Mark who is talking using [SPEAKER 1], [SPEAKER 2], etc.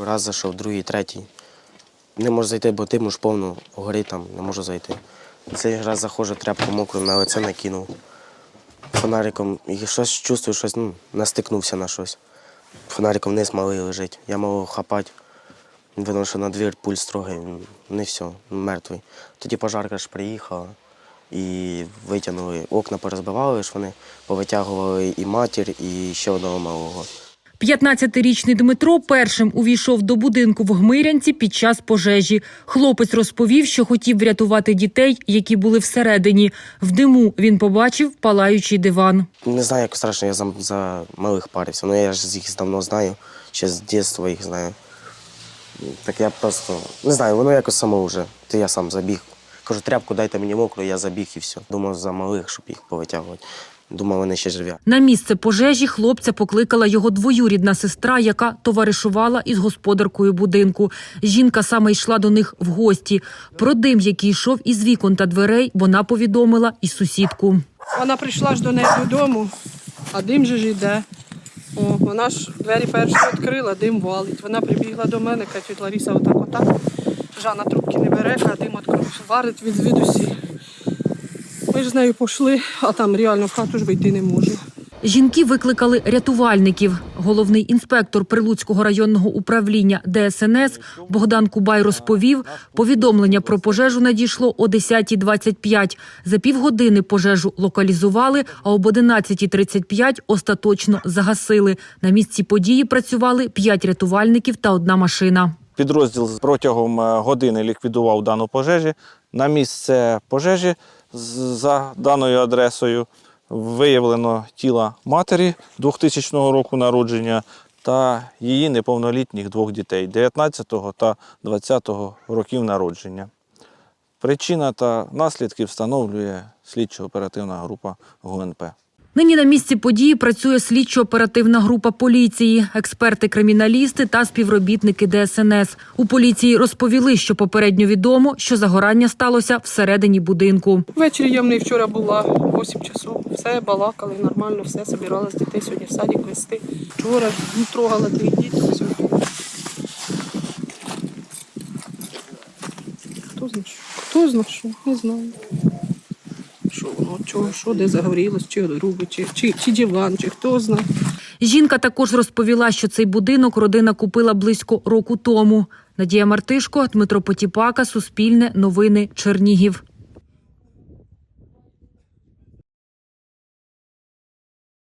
[SPEAKER 1] Раз зайшов, другий, третій. Не можу зайти, бо ти ж повно горить там, не можу зайти. Цей раз заходжу, тряпку мокру на лице накинув. Фонариком і щось чувствую, щось ну, настикнувся на щось. Фонариком вниз малий лежить. Я мав хапати. Видно, що на двір пульс строгий, не все, мертвий. Тоді пожарка ж приїхала і витягнули. Окна порозбивали ж вони, повитягували і матір, і ще одного малого.
[SPEAKER 2] 15-річний Дмитро першим увійшов до будинку в Гмирянці під час пожежі. Хлопець розповів, що хотів врятувати дітей, які були всередині. В диму він побачив палаючий диван.
[SPEAKER 1] Не знаю, як страшно, я за, за малих парився. Ну я ж їх давно знаю, ще з дитинства їх знаю. Так я просто не знаю, воно якось само вже. То я сам забіг. Кажу, тряпку дайте мені мокру, я забіг і все. Думав за малих, щоб їх повитягувати. Думав, вони ще живі.
[SPEAKER 2] На місце пожежі хлопця покликала його двоюрідна сестра, яка товаришувала із господаркою будинку. Жінка саме йшла до них в гості. Про дим, який йшов із вікон та дверей, вона повідомила і сусідку.
[SPEAKER 3] Вона прийшла ж до неї додому, а дим же ж йде. О, вона ж двері перші відкрила, дим валить. Вона прибігла до мене, каже, «Тьоть Лариса, отак, отак. Жанна трубки не бере, а дим відкрив, варить від звідусі. Ми ж з нею пішли, а там реально в хату ж вийти не можу.
[SPEAKER 2] Жінки викликали рятувальників. Головний інспектор Прилуцького районного управління ДСНС Богдан Кубай розповів, повідомлення про пожежу надійшло о 10.25. За півгодини пожежу локалізували, а об 11.35 остаточно загасили. На місці події працювали п'ять рятувальників та одна машина.
[SPEAKER 4] Підрозділ протягом е, години ліквідував дану пожежі. На місце пожежі за даною адресою виявлено тіла матері 2000 року народження та її неповнолітніх двох дітей 19 та 20 років народження. Причина та наслідки встановлює слідчо-оперативна група ГУНП.
[SPEAKER 2] Нині на місці події працює слідчо-оперативна група поліції, експерти, криміналісти та співробітники ДСНС. У поліції розповіли, що попередньо відомо, що загорання сталося всередині будинку.
[SPEAKER 3] Ввечері я в неї вчора була 8 часов. Все балакали, нормально, все собирала з дітей сьогодні в садик вести. Вчора ну, трогала дітей. Все. Хто знає, що? Хто знає, що? Не знаю. Що воно, чого, що, де загорілось, чи руби, чи, чи, чи диван, чи хто знає.
[SPEAKER 2] Жінка також розповіла, що цей будинок родина купила близько року тому. Надія Мартишко, Дмитро Потіпака, Суспільне, Новини, Чернігів.